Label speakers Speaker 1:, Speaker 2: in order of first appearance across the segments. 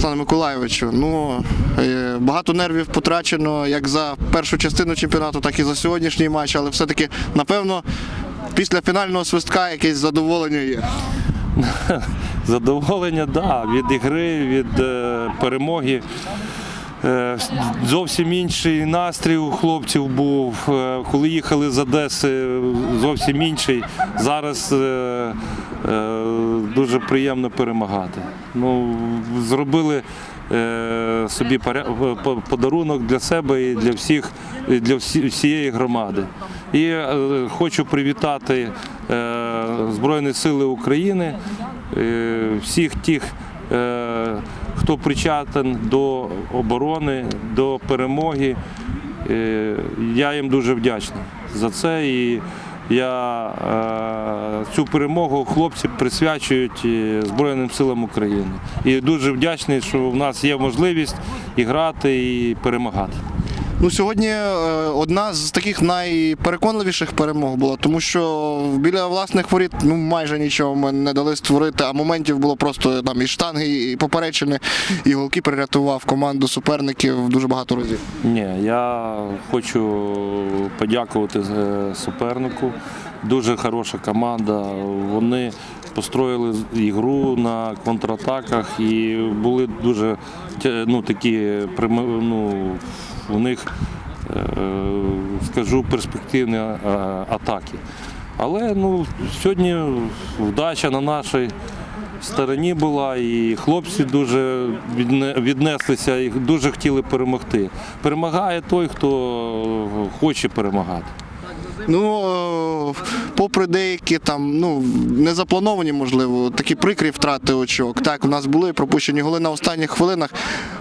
Speaker 1: Руслане Миколайовичу, ну е, багато нервів потрачено як за першу частину чемпіонату, так і за сьогоднішній матч, але все-таки, напевно, після фінального свистка якесь задоволення є.
Speaker 2: Задоволення, да, від ігри, від е, перемоги. Е, зовсім інший настрій у хлопців був. Е, коли їхали з Одеси, зовсім інший. Зараз е, дуже приємно перемагати. Ну, зробили собі подарунок для себе і для всіх, для всієї громади. І хочу привітати Збройні Сили України, всіх тих, хто причетен до оборони, до перемоги. Е, Я їм дуже вдячний за це. І я е, цю перемогу хлопці присвячують е, Збройним силам України. І дуже вдячний, що в нас є можливість і грати і перемагати.
Speaker 1: Ну, сьогодні е, одна з таких найпереконливіших перемог була, тому що біля власних воріт ну майже нічого ми не дали створити, а моментів було просто там і штанги, і поперечини, і голки перерятував команду суперників дуже багато разів.
Speaker 2: Ні, я хочу подякувати е, супернику. Дуже хороша команда. Вони построїли ігру на контратаках і були дуже ну, такі ну, у них, е, скажу, перспективні е, атаки. Але ну, сьогодні вдача на нашій стороні була, і хлопці дуже віднеслися і дуже хотіли перемогти. Перемагає той, хто хоче перемагати.
Speaker 1: Ну, е, попри деякі там, ну, не заплановані, можливо, такі прикрі втрати очок. Так, у нас були пропущені голи на останніх хвилинах.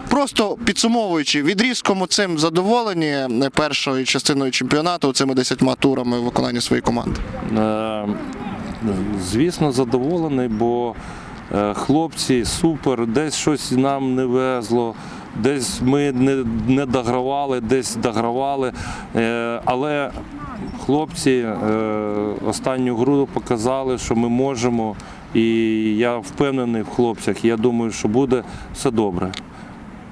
Speaker 1: Просто підсумовуючи, відрізком цим задоволені першою частиною чемпіонату, цими десятьма турами в виконанні своєї команди.
Speaker 2: Е, Звісно, задоволений, бо е, хлопці супер, десь щось нам не везло, десь ми не, не догравали, десь догравали. Е, Але хлопці е, останню гру показали, що ми можемо. І я впевнений в хлопцях. Я думаю, що буде все добре.